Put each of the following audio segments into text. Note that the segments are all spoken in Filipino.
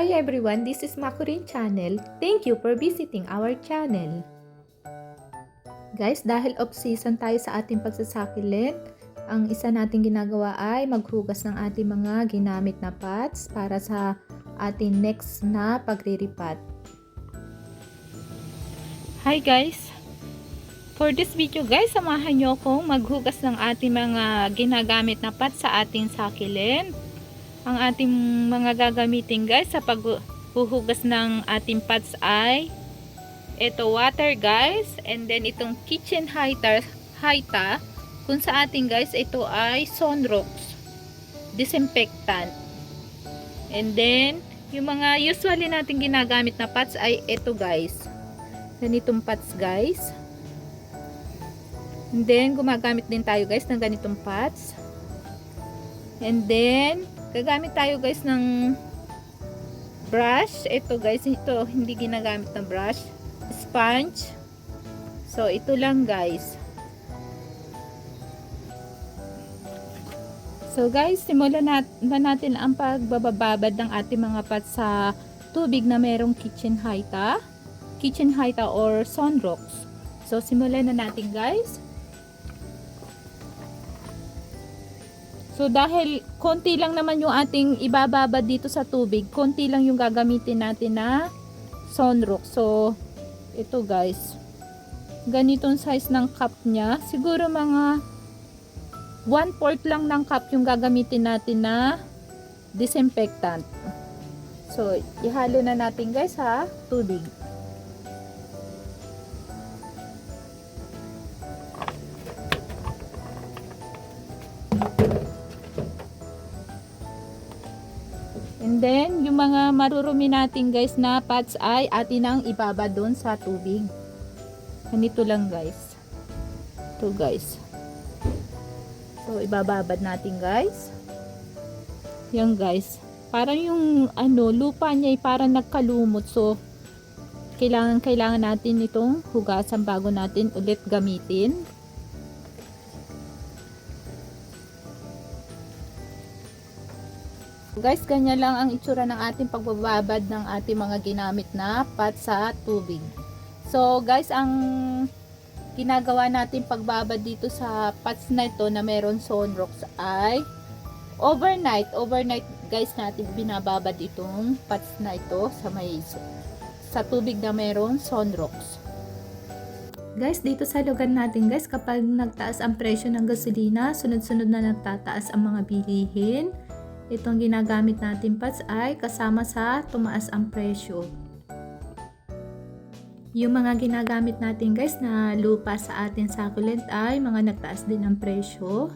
Hi everyone, this is Makurin channel. Thank you for visiting our channel. Guys, dahil off-season tayo sa ating pagsasakilit, ang isa nating ginagawa ay maghugas ng ating mga ginamit na pots para sa ating next na pagriripat. Hi guys! For this video guys, samahan nyo akong maghugas ng ating mga ginagamit na pots sa ating sakilin. Ang ating mga gagamitin guys sa paghuhugas ng ating pots ay ito water guys and then itong kitchen heater haita kung sa ating guys ito ay Sonrox disinfectant. And then yung mga usually natin ginagamit na pots ay ito guys. Ganitong pots guys. And then gumagamit din tayo guys ng ganitong pots. And then gagamit tayo guys ng brush. Ito guys ito hindi ginagamit na brush. Sponge. So ito lang guys. So guys simulan na natin ang pagbababad ng ating mga pat sa tubig na merong kitchen haita kitchen haita or sunrocks. So simulan na natin guys So dahil konti lang naman yung ating ibababad dito sa tubig, konti lang yung gagamitin natin na sunrock. So ito guys, ganitong size ng cup niya. Siguro mga 1/4 lang ng cup yung gagamitin natin na disinfectant. So ihalo na natin guys ha, tubig. And then, yung mga marurumi natin guys na pots ay atin ang ibaba doon sa tubig. Ganito lang guys. Ito guys. So, ibababad natin guys. Yan guys. Parang yung ano, lupa niya ay parang nagkalumot. So, kailangan kailangan natin itong hugasan bago natin ulit gamitin. Guys, ganyan lang ang itsura ng ating pagbababad ng ating mga ginamit na pot sa tubig. So, guys, ang ginagawa natin pagbabad dito sa pots na ito na meron sunrocks ay overnight. Overnight, guys, natin binababad itong pots na ito sa may sa tubig na meron sunrocks. Guys, dito sa lugar natin guys, kapag nagtaas ang presyo ng gasolina, sunod-sunod na nagtataas ang mga bilihin itong ginagamit natin pads ay kasama sa tumaas ang presyo. Yung mga ginagamit natin guys na lupa sa ating succulent ay mga nagtaas din ang presyo.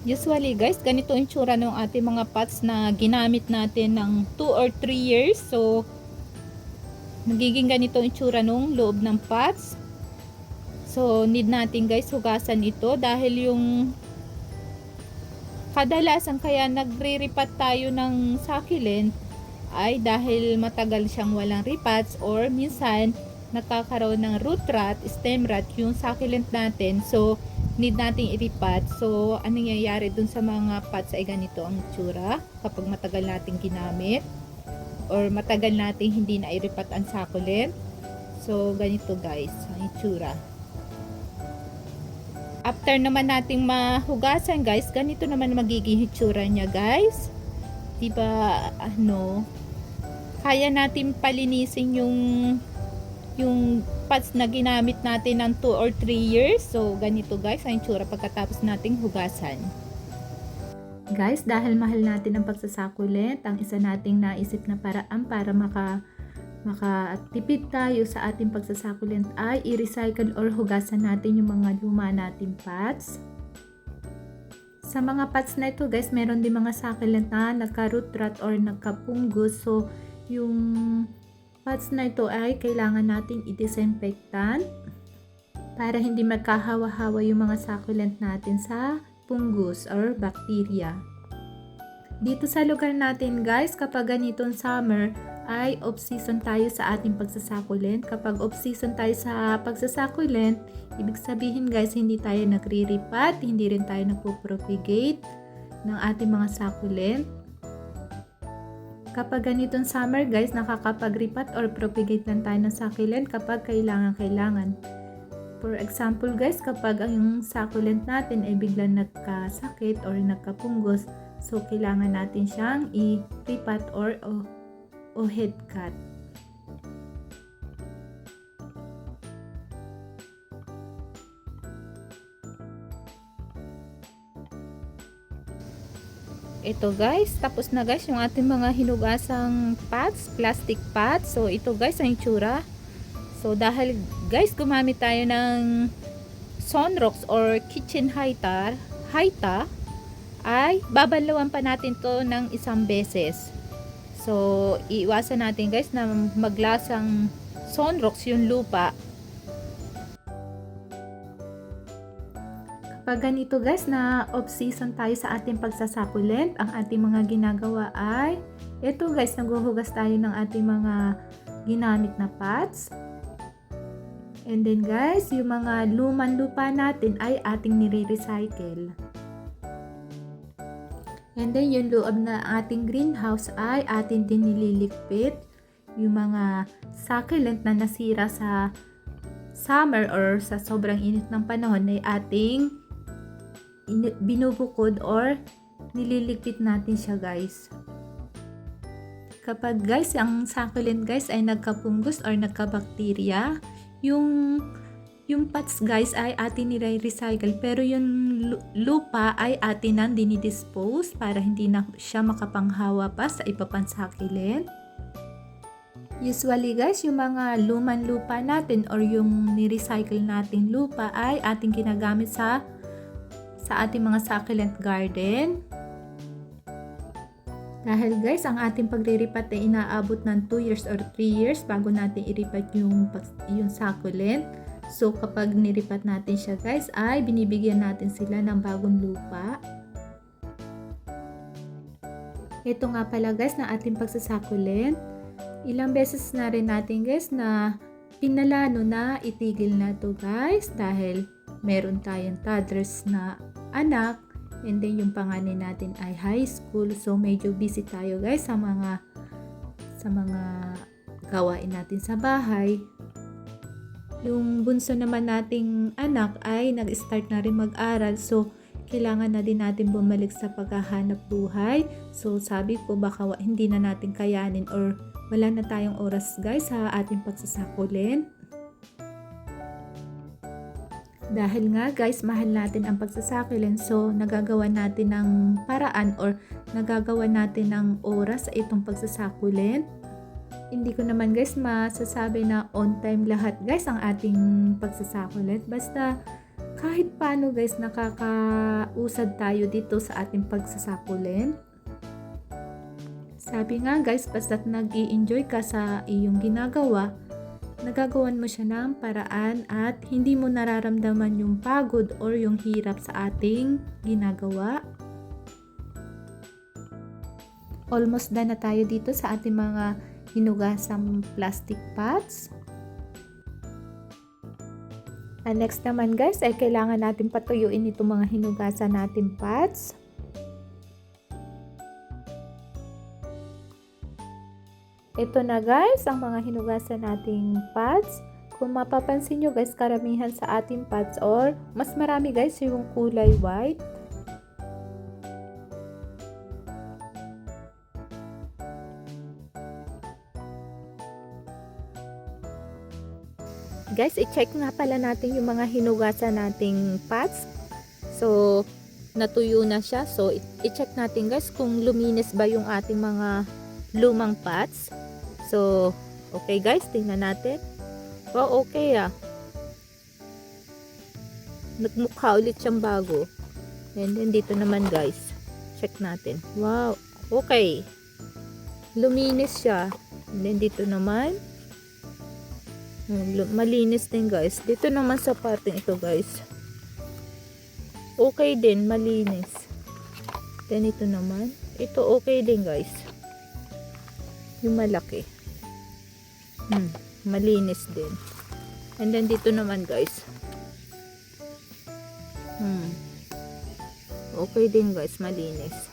Usually guys, ganito yung tsura ng ating mga pots na ginamit natin ng 2 or 3 years. So, magiging ganito yung tsura ng loob ng pots. So, need natin guys hugasan ito dahil yung kadalasan kaya nagre-ripat tayo ng succulent ay dahil matagal siyang walang ripats or minsan nakakaroon ng root rot, stem rot yung succulent natin. So, need nating iripat. So, anong nangyayari dun sa mga pots ay ganito ang tsura kapag matagal nating ginamit or matagal nating hindi na iripat ang succulent. So, ganito guys, ang itsura. After naman nating mahugasan guys, ganito naman magiging hitsura niya guys. Diba, ano, kaya natin palinisin yung yung pads na ginamit natin ng 2 or 3 years. So, ganito guys, ang hitsura pagkatapos nating hugasan. Guys, dahil mahal natin ang pagsasakulit, ang isa nating naisip na paraan para maka makatipid tayo sa ating pagsasakulent ay i-recycle or hugasan natin yung mga luma nating pots. Sa mga pots na ito guys, meron din mga succulent na nagka-root rot or nagka-fungus. So, yung pots na ito ay kailangan nating i-disinfectant para hindi magkahawa-hawa yung mga succulent natin sa fungus or bacteria. Dito sa lugar natin guys, kapag ganitong summer, ay off-season tayo sa ating pagsasakulent. Kapag off-season tayo sa pagsasakulent, ibig sabihin guys, hindi tayo nagre-ripat, hindi rin tayo nagpo-propagate. ng ating mga succulent. Kapag ganitong summer guys, nakakapag-repat or propagate lang tayo ng succulent kapag kailangan-kailangan. For example guys, kapag ang succulent natin ay biglang nagkasakit or nagkapunggos, so kailangan natin siyang i-repat or o, o head cut. Ito guys, tapos na guys yung ating mga hinugasang pots, plastic pots. So ito guys ang itsura. So dahil guys gumamit tayo ng Sonrox or kitchen hightar, haita ay babalawan pa natin to ng isang beses. So iiwasan natin guys na maglasang Sonrox yung lupa Pag ganito guys na off-season tayo sa ating pagsasakulent, ang ating mga ginagawa ay ito guys, naghuhugas tayo ng ating mga ginamit na pots. And then guys, yung mga luman lupa natin ay ating nire-recycle. And then yung loob na ating greenhouse ay ating din nililigpit. Yung mga succulent na nasira sa summer or sa sobrang init ng panahon ay ating binubukod or nililigpit natin siya guys. Kapag guys, ang succulent guys ay nagkapunggos or nagkabakterya, yung yung pots guys ay atin nire-recycle pero yung lu- lupa ay atin nang dinidispose para hindi na siya makapanghawa pa sa succulent. Usually guys, yung mga luman lupa natin or yung ni-recycle natin lupa ay ating ginagamit sa sa ating mga succulent garden. Dahil guys, ang ating pagliripat ay inaabot ng 2 years or 3 years bago natin iripat yung, yung succulent. So kapag niripat natin siya guys, ay binibigyan natin sila ng bagong lupa. Ito nga pala guys na ating pagsasakulent. Ilang beses na rin natin guys na pinalano na itigil na to guys dahil meron tayong toddlers na anak and then yung panganay natin ay high school so medyo busy tayo guys sa mga sa mga gawain natin sa bahay yung bunso naman nating anak ay nag-start na rin mag-aral so kailangan na din natin bumalik sa paghahanap buhay so sabi ko baka hindi na natin kayanin or wala na tayong oras guys sa ating pagsasakulin dahil nga guys, mahal natin ang pagsasakulin. So, nagagawa natin ng paraan or nagagawa natin ng oras sa itong pagsasakulin. Hindi ko naman guys masasabi na on time lahat guys ang ating pagsasakulit. Basta kahit paano guys nakakausad tayo dito sa ating pagsasakulin. Sabi nga guys, basta't nag enjoy ka sa iyong ginagawa, nagagawan mo siya ng paraan at hindi mo nararamdaman yung pagod or yung hirap sa ating ginagawa. Almost done na tayo dito sa ating mga hinugasang plastic pots. And next naman guys ay kailangan natin patuyuin itong mga hinugasan natin pots. Ito na guys, ang mga hinugasan nating pads. Kung mapapansin nyo guys, karamihan sa ating pads or mas marami guys yung kulay white. Guys, i-check nga pala natin yung mga hinugasan nating pads. So, natuyo na siya. So, i-check natin guys kung luminis ba yung ating mga lumang pots. So, okay guys, tingnan natin. Wow, okay ah. Nagmukha ulit siyang bago. And then dito naman guys, check natin. Wow, okay. Luminis siya. And then dito naman, malinis din guys. Dito naman sa parting ito guys. Okay din, malinis. Then ito naman, ito okay din guys. Yung malaki. Hmm, malinis din. And then dito naman guys. Hmm. Okay din guys, malinis.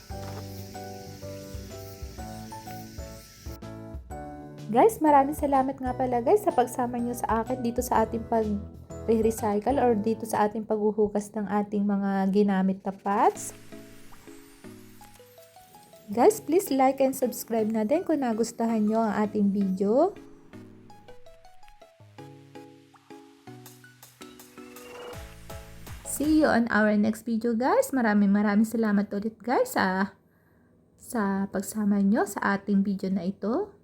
Guys, maraming salamat nga pala guys sa pagsama nyo sa akin dito sa ating pag recycle or dito sa ating paghuhugas ng ating mga ginamit na pots. Guys, please like and subscribe na din kung nagustuhan nyo ang ating video. See you on our next video guys. Maraming maraming salamat ulit guys sa, sa pagsama nyo sa ating video na ito.